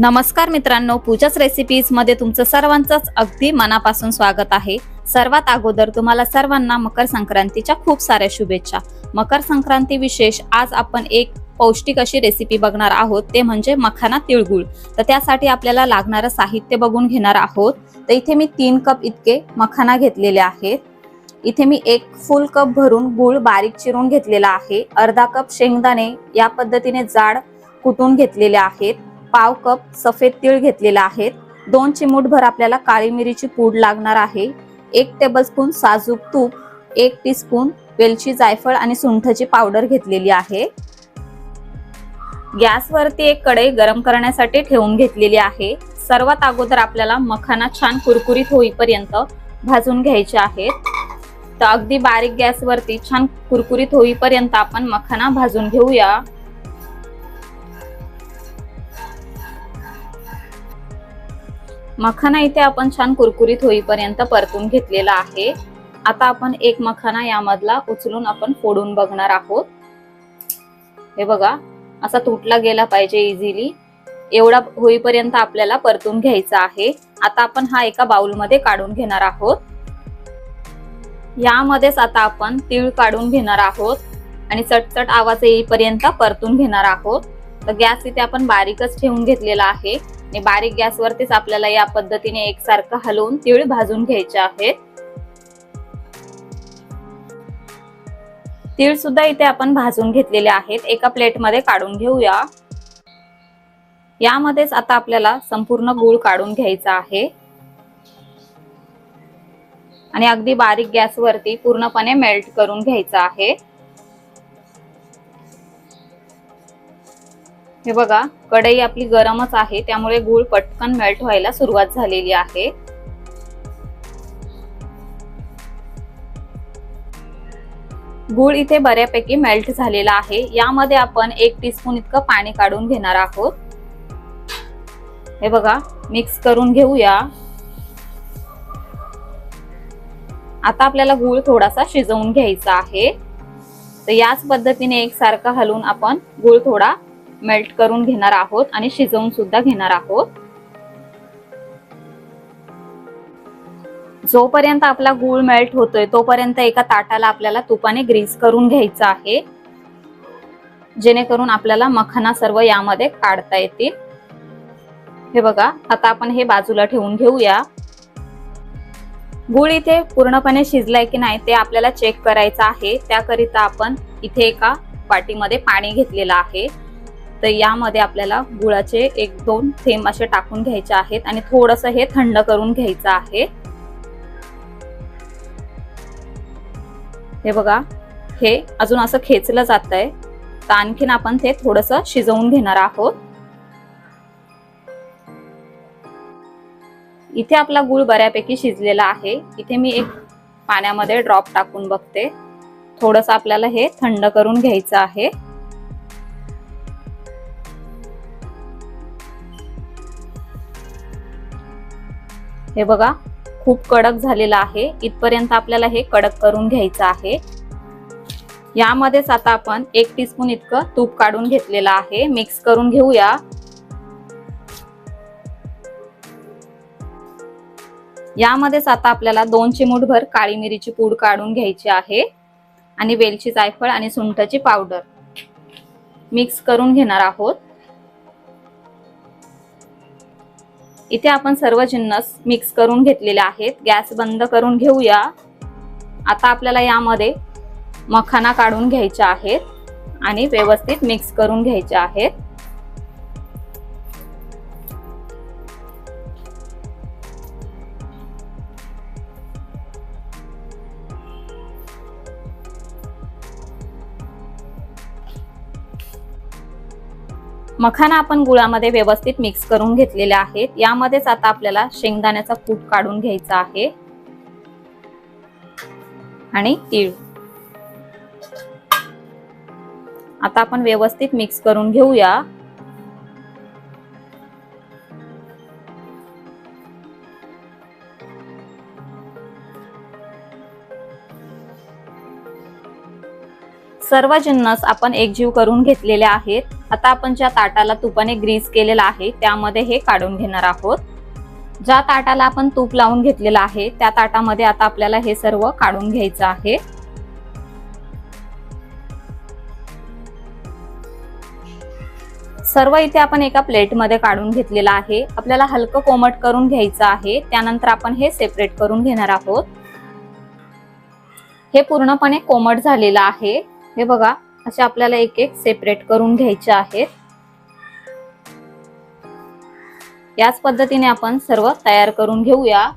नमस्कार मित्रांनो पूजाच रेसिपीजमध्ये तुमचं सर्वांचंच अगदी मनापासून स्वागत आहे. सर्वात अगोदर तुम्हाला सर्वांना मकर संक्रांतीच्या खूप साऱ्या शुभेच्छा. मकर संक्रांती विशेष आज आपण एक पौष्टिक अशी रेसिपी बघणार आहोत ते म्हणजे मखाना तिळगुळ. तर त्यासाठी आपल्याला लागणारं साहित्य बघून घेणार आहोत. तर इथे मी तीन कप इतके मखाना घेतलेले आहेत. इथे मी एक फुल कप भरून गुळ बारीक चिरून घेतलेला आहे. अर्धा कप शेंगदाणे या पद्धतीने जाड कुटून घेतलेले आहेत. पाव कप सफेद तीळ घेतलेला आहेत दोन चिमूटभर आपल्याला काळी मिरीची पूड लागणार आहे. एक टेबलस्पून साजूक तूप एक टीस्पून वेलची जायफळ आणि सुंठची पावडर घेतलेली आहे. गॅसवरती एक कढई गरम करण्यासाठी ठेवून घेतलेली आहे. सर्वात अगोदर आपल्याला मखाना छान कुरकुरीत होईपर्यंत भाजून घ्यायचे आहेत. तर अगदी बारीक गॅसवरती छान कुरकुरीत होईपर्यंत आपण मखाना भाजून घेऊया. मखाना इथे आपण छान कुरकुरीत होईपर्यंत परतून घेतलेला आहे. आता आपण एक मखाना यामधला उचलून आपण फोडून बघणार आहोत. हे बघा असा तुटला गेला पाहिजे इझिली एवढा होईपर्यंत आपल्याला परतून घ्यायचा आहे. आता आपण हा एका बाउलमध्ये काढून घेणार आहोत. यामध्येच आता आपण तीळ काढून घेणार आहोत आणि चटचट आवाज येईपर्यंत परतून घेणार आहोत. तर गॅस इथे आपण बारीकच ठेवून घेतलेला आहे. आणि बारीक गॅसवरतीच आपल्याला या पद्धतीने एकसारखं हलवून तीळ भाजून घ्यायचे आहेत तीळ सुद्धा इथे आपण भाजून घेतलेले आहेत. एका प्लेटमध्ये काढून घेऊया. यामध्येच आता आपल्याला संपूर्ण गूळ काढून घ्यायचा आहे. आणि अगदी बारीक गॅसवरती पूर्णपणे मेल्ट करून घ्यायचा आहे. हे बघा कढई आपली गरमच आहे त्यामुळे गूळ पटकन मेल्ट व्हायला सुरुवात झालेली आहे. गूळ इथे बऱ्यापैकी मेल्ट झालेला आहे. यामध्ये आपण एक टीस्पून इतकं पाणी काढून घेणार आहोत. हे बघा मिक्स करून घेऊया. आता आपल्याला गूळ थोडासा शिजवून घ्यायचा आहे. तर याच पद्धतीने एकसारखं हलवून आपण गूळ थोडा मेल्ट करून घेणार आहोत आणि शिजवून सुद्धा घेणार आहोत. जोपर्यंत आपला गूळ मेल्ट होतोय तोपर्यंत एका ताटाला आपल्याला तुपाने ग्रीस करून घ्यायचं आहे. जेणेकरून आपल्याला मखाना सर्व यामध्ये काढता येतील. हे बघा आता आपण हे बाजूला ठेवून घेऊया. गूळ इथे पूर्णपणे शिजलाय की नाही ते आपल्याला चेक करायचं आहे. त्याकरिता आपण इथे एका वाटीमध्ये पाणी घेतलेलं आहे. तर यामध्ये आपल्याला गुळाचे एक दोन थेंब असे टाकून घ्यायचे आहेत आणि थोडस हे थंड करून घ्यायचं आहे. हे बघा हे अजून असं खेचलं जात आहे तर आणखीन आपण ते थोडस शिजवून घेणार आहोत. इथे आपला गुळ बऱ्यापैकी शिजलेला आहे. इथे मी एक पाण्यामध्ये ड्रॉप टाकून बघते. थोडस आपल्याला हे थंड करून घ्यायचं आहे. हे बघा खूप कडक झालेलं आहे. इथपर्यंत आपल्याला हे कडक करून घ्यायचं आहे. यामध्येच आता आपण एक टीस्पून इतकं तूप काढून घेतलेलं आहे. मिक्स करून घेऊया. यामध्येच आता आपल्याला दोन चिमूटभर काळी मिरीची पूड काढून घ्यायची आहे आणि वेलची जायफळ आणि सुंठची पावडर. मिक्स करून घेणार आहोत. इथे आपण सर्व जिन्नस मिक्स करून घेतलेले आहेत. गॅस बंद करून घेऊया. आता आपल्याला यामध्ये मखाना काढून घ्यायच्या आहेत आणि व्यवस्थित मिक्स करून घ्यायचे आहेत. मखाना आपण गुळामध्ये व्यवस्थित मिक्स करून घेतलेले आहेत. यामध्येच आता आपल्याला शेंगदाण्याचा कूट काढून घ्यायचा आहे. आणि तीळ. आता आपण व्यवस्थित मिक्स करून घेऊया. सर्व जिन्नस आपण एकजीव करून घेतलेले आहेत. आता आपण ज्या ताटाला तुपाने ग्रीस केलेला आहे त्यामध्ये हे काढून घेणार आहोत. ज्या ताटाला आपण तूप लावून घेतलेलं आहे त्या ताटामध्ये आता आपल्याला हे सर्व काढून घ्यायचं आहे. सर्व इथे आपण एका प्लेटमध्ये काढून घेतलेलं आहे. आपल्याला हलकं कोमट करून घ्यायचं आहे. त्यानंतर आपण हे सेपरेट करून घेणार आहोत. हे पूर्णपणे कोमट झालेलं आहे. हे बघा असे आपल्याला एक एक सेपरेट करून घ्यायचे आहेत. याच पद्धतीने आपण सर्व तयार करून घेऊया.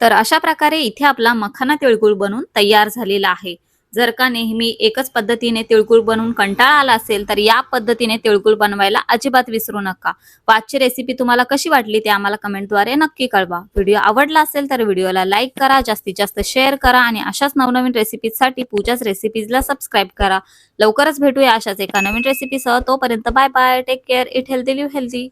तर अशा प्रकारे इथे आपला मखाना तिळगुळ बनून तयार झालेला आहे. जर का नेहमी एकच पद्धतीने तिळगुळ बनवून कंटाळा आला असेल तर या पद्धतीने तिळगुळ बनवायला अजिबात विसरू नका. व आजची रेसिपी तुम्हाला कशी वाटली ते आम्हाला कमेंटद्वारे नक्की कळवा. व्हिडिओ आवडला असेल तर व्हिडिओला लाईक करा जास्तीत जास्त शेअर करा आणि अशाच नवनवीन रेसिपीजसाठी पूजाच रेसिपीजला सबस्क्राईब करा. लवकरच भेटूया अशाच एका नवीन रेसिपीसह तोपर्यंत bye bye take care eat healthy live healthy